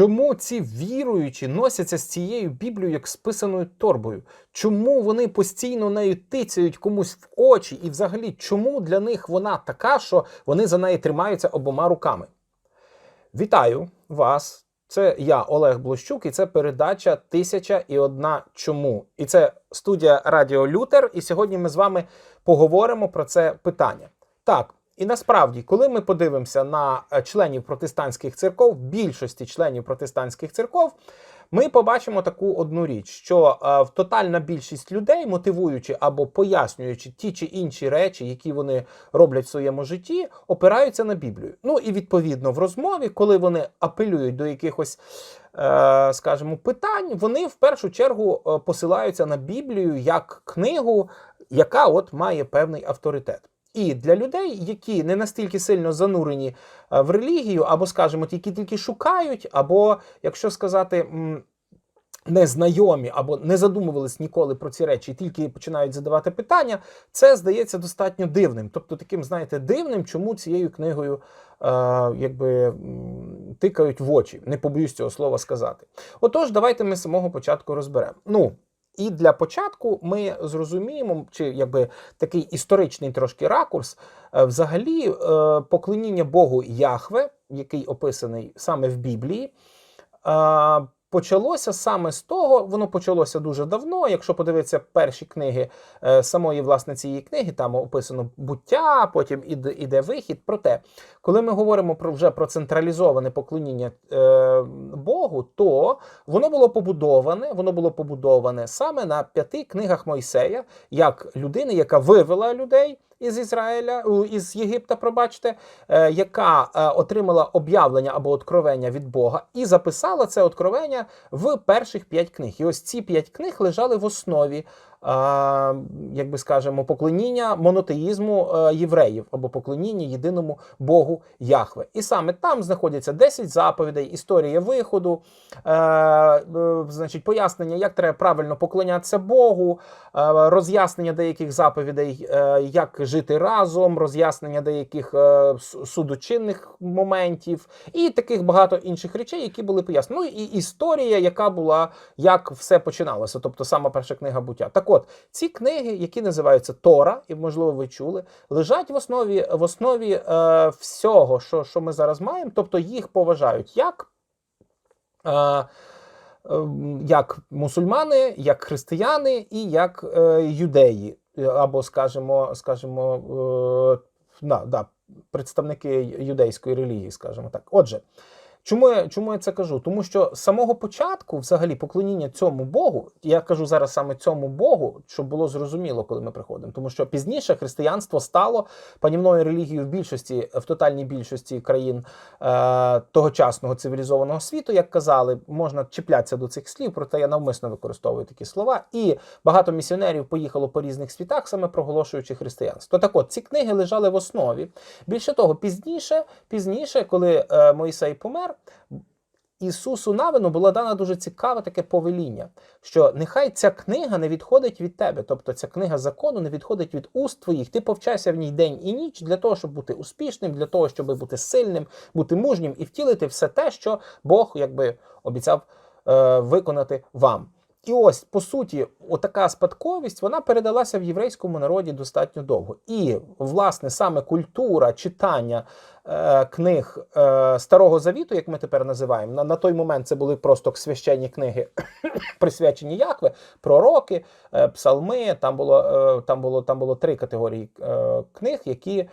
Чому ці віруючі носяться з цією Біблією як з писаною торбою? Чому вони постійно нею тицяють комусь в очі? І взагалі, чому для них вона така, що вони за неї тримаються обома руками? Вітаю вас! Це я, Олег Блощук, і це передача Тисяча і одна чому. І це студія Радіо Лютер. І сьогодні ми з вами поговоримо про це питання. Так, і насправді, коли ми подивимося на е, членів протестантських церков, більшості членів протестантських церков, ми побачимо таку одну річ, що е, тотальна більшість людей, мотивуючи або пояснюючи ті чи інші речі, які вони роблять в своєму житті, опираються на Біблію. Ну і відповідно в розмові, коли вони апелюють до якихось, е, скажімо, питань, вони в першу чергу е, посилаються на Біблію як книгу, яка от має певний авторитет. І для людей, які не настільки сильно занурені е, в релігію, або, скажімо, які тільки шукають, або, якщо сказати, м, незнайомі або не задумувались ніколи про ці речі, і тільки починають задавати питання, це здається достатньо дивним. Тобто, таким, знаєте, дивним, чому цією книгою е, якби тикають в очі. Не побоюсь цього слова сказати. Отож, давайте ми з самого початку розберемо. Ну. І для початку ми зрозуміємо, чи якби такий історичний трошки ракурс, е, взагалі, е, поклоніння Богу Яхве, який описаний саме в Біблії, е, почалося саме з того, воно почалося дуже давно. Якщо подивитися перші книги е, самої власне цієї книги, там описано буття, потім іде, вихід. Проте, коли ми говоримо про вже про централізоване поклоніння е, Богу, то воно було побудоване, воно було побудоване саме на п'яти книгах Мойсея, як людини, яка вивела людей. Із Ізраїля із Єгипта, пробачте, е, яка е, отримала об'явлення або откровення від Бога, і записала це откровення в перших п'ять книг. І ось ці п'ять книг лежали в основі, як би скажемо, поклоніння монотеїзму е, євреїв або поклоніння єдиному Богу Яхве. І саме там знаходяться 10 заповідей, історія виходу, е, е, значить, пояснення, як треба правильно поклонятися Богу, роз'яснення деяких заповідей, як жити разом, роз'яснення деяких судочинних моментів і таких багато інших речей, які були пояснені. Ну і історія, яка була, як все починалося, тобто сама перша книга буття. От, ці книги, які називаються Тора, і можливо ви чули, лежать в основі, в основі е, всього, що, що ми зараз маємо, тобто їх поважають як. Е, ем, як мусульмани, як християни і як е, юдеї, е, або, скажімо, скажімо, е, да, да, представники юдейської релігії, скажімо так. Отже, чому я, чому я це кажу? Тому що з самого початку, взагалі, поклоніння цьому Богу, я кажу зараз саме цьому Богу, щоб було зрозуміло, коли ми приходимо. Тому що пізніше християнство стало панівною релігією в більшості, в тотальній більшості країн е, тогочасного цивілізованого світу, як казали, можна чіплятися до цих слів, проте я навмисно використовую такі слова. І багато місіонерів поїхало по різних світах, саме проголошуючи християнство. Так от ці книги лежали в основі. Більше того, пізніше, пізніше, коли е, Моїсей помер. Ісусу Навину була дана дуже цікаве таке повеління, що нехай ця книга не відходить від тебе, тобто ця книга закону не відходить від уст твоїх. Ти повчайся в ній день і ніч для того, щоб бути успішним, для того, щоб бути сильним, бути мужнім і втілити все те, що Бог якби обіцяв е, виконати вам. І ось по суті, отака спадковість вона передалася в єврейському народі достатньо довго. І власне саме культура читання е, книг е, Старого Завіту, як ми тепер називаємо, на, на той момент це були просто священні книги, присвячені Яхве, пророки, е, псалми. Там було, е, там було, там було три категорії е, книг, які.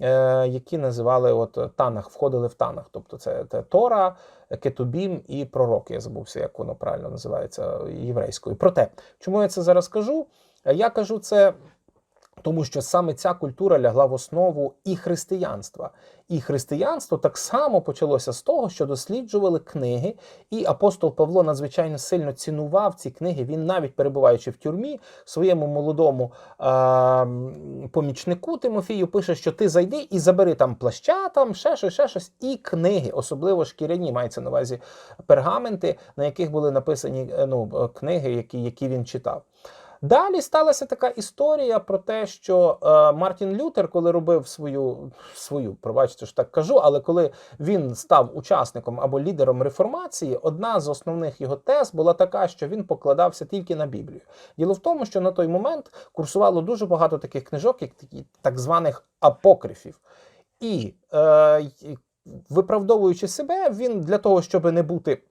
Е, Які називали от Танах, входили в Танах, тобто це, це Тора, Кетубім і пророк. Я забувся, як воно правильно називається єврейською. Проте, чому я це зараз кажу? Е, Я кажу це тому, що саме ця культура лягла в основу і християнства. І християнство так само почалося з того, що досліджували книги, і апостол Павло надзвичайно сильно цінував ці книги. Він, навіть перебуваючи в тюрмі, своєму молодому е- помічнику Тимофію пише, що ти зайди і забери там плаща, там ще щось, ще щось, і книги, особливо шкіряні, мається на увазі пергаменти, на яких були написані е, ну, е, книги, які, які він читав. Далі сталася така історія про те, що е, Мартін Лютер, коли робив свою свою, пробачте, що так кажу, але коли він став учасником або лідером реформації, одна з основних його тез була така, що він покладався тільки на Біблію. Діло в тому, що на той момент курсувало дуже багато таких книжок, як такі так званих апокрифів. І е, виправдовуючи себе, він для того, щоб не бути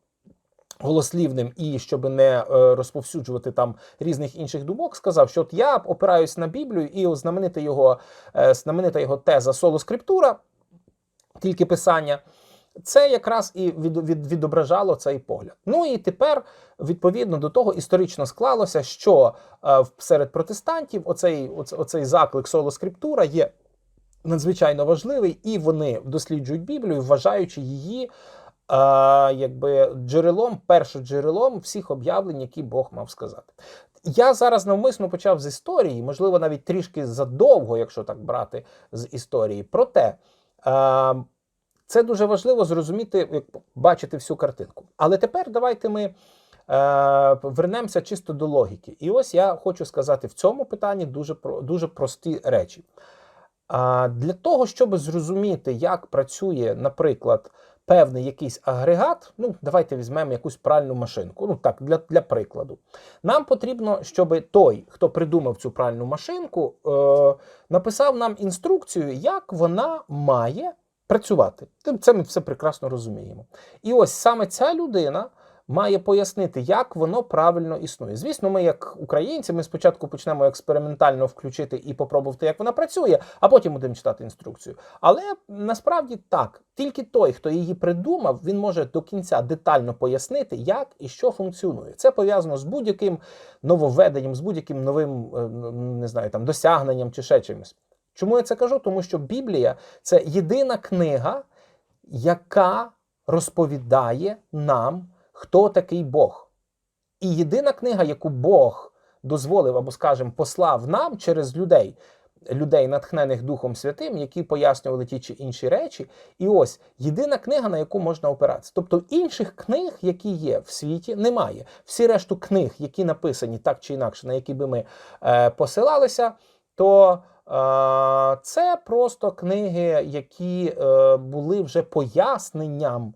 голослівним і щоб не е, розповсюджувати там різних інших думок, сказав, що от я опираюсь на Біблію, і знаменита його, е, знаменита його теза соло скриптура, тільки писання. Це якраз і від, від, відображало цей погляд. Ну і тепер, відповідно до того, історично склалося, що е, серед протестантів оцей, оце- оцей заклик соло скриптура є надзвичайно важливий, і вони досліджують Біблію, вважаючи її е, якби джерелом, першоджерелом всіх об'явлень, які Бог мав сказати. Я зараз навмисно почав з історії, можливо, навіть трішки задовго, якщо так брати з історії. Проте е, це дуже важливо зрозуміти, як бачити всю картинку. Але тепер давайте ми. Вернемося чисто до логіки. І ось я хочу сказати в цьому питанні дуже, дуже прості речі. Для того, щоб зрозуміти, як працює, наприклад, певний якийсь агрегат, ну давайте візьмемо якусь пральну машинку. Ну так, для, для прикладу. Нам потрібно, щоб той, хто придумав цю пральну машинку, е, написав нам інструкцію, як вона має працювати. Це ми все прекрасно розуміємо. І ось саме ця людина має пояснити, як воно правильно існує. Звісно, ми, як українці, ми спочатку почнемо експериментально включити і попробувати, як вона працює, а потім будемо читати інструкцію. Але насправді так, тільки той, хто її придумав, він може до кінця детально пояснити, як і що функціонує. Це пов'язано з будь-яким нововведенням, з будь-яким новим е, не знаю, там досягненням чи ще чимось. Чому я це кажу? Тому що Біблія це єдина книга, яка розповідає нам, хто такий Бог. І єдина книга, яку Бог дозволив або, скажімо, послав нам через людей, людей, натхнених Духом Святим, які пояснювали ті чи інші речі. І ось єдина книга, на яку можна опиратися. Тобто інших книг, які є в світі, немає. Всі решту книг, які написані так чи інакше, на які би ми е, посилалися, то е, це просто книги, які е, були вже поясненням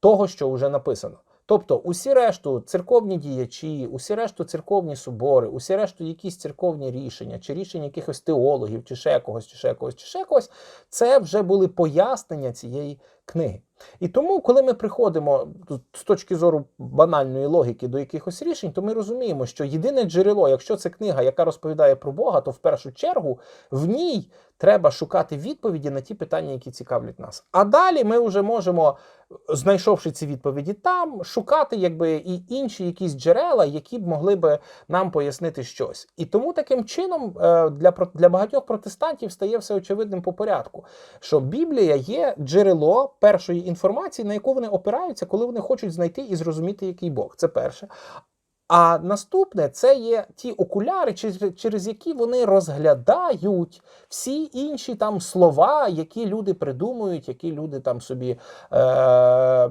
того, що вже написано. Тобто, усі решту церковні діячі, усі решту церковні собори, усі решту якісь церковні рішення, чи рішення якихось теологів, чи ще когось, чи ще когось, чи ще когось, це вже були пояснення цієї книги. І тому, коли ми приходимо з точки зору банальної логіки до якихось рішень, то ми розуміємо, що єдине джерело, якщо це книга, яка розповідає про Бога, то в першу чергу в ній треба шукати відповіді на ті питання, які цікавлять нас. А далі ми вже можемо, знайшовши ці відповіді там, шукати якби і інші якісь джерела, які б могли би нам пояснити щось. І тому таким чином е, для, для багатьох протестантів стає все очевидним по порядку, що Біблія є джерело першої інформації, на яку вони опираються, коли вони хочуть знайти і зрозуміти, який Бог. Це перше. А наступне це є ті окуляри, через, які вони розглядають всі інші там слова, які люди придумують, які люди там собі е,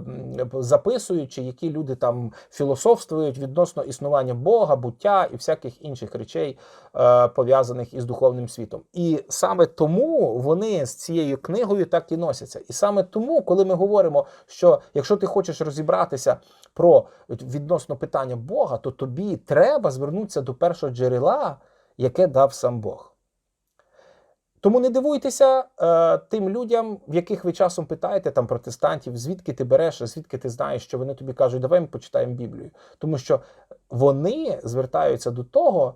записують, чи які люди там філософствують відносно існування Бога, буття і всяких інших речей, е, пов'язаних із духовним світом. І саме тому вони з цією книгою так і носяться. І саме тому, коли ми говоримо, що якщо ти хочеш розібратися про відносно питання Бога, то тобі треба звернутися до першого джерела, яке дав сам Бог. Тому не дивуйтеся е, тим людям, в яких ви часом питаєте там протестантів, звідки ти береш, звідки ти знаєш, що вони тобі кажуть, давай ми почитаємо Біблію. Тому що вони звертаються до того,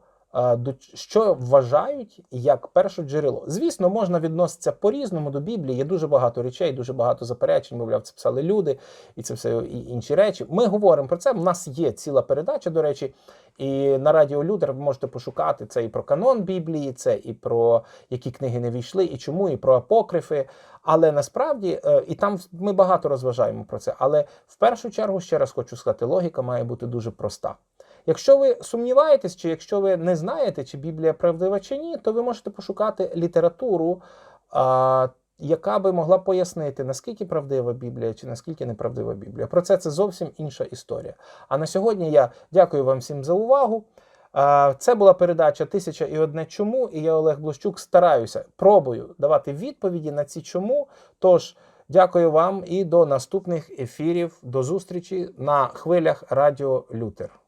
що вважають як перше джерело. Звісно, можна відноситися по-різному до Біблії. Є дуже багато речей, дуже багато заперечень. Мовляв, це писали люди, і це все і інші речі. Ми говоримо про це. У нас є ціла передача, до речі, і на радіо Людер ви можете пошукати це і про канон Біблії, це і про які книги не війшли, і чому, і про апокрифи. Але насправді, е, і там ми багато розважаємо про це. Але в першу чергу, ще раз хочу сказати, логіка має бути дуже проста. Якщо ви сумніваєтесь, чи якщо ви не знаєте, чи Біблія правдива чи ні, то ви можете пошукати літературу, а, яка би могла пояснити, наскільки правдива Біблія, чи наскільки неправдива Біблія. Про це це зовсім інша історія. А на сьогодні я дякую вам всім за увагу. Це була передача Тисяча і одне чому. І я Олег Блощук стараюся, пробую давати відповіді на ці чому. Тож дякую вам і до наступних ефірів. До зустрічі на хвилях Радіо Лютер.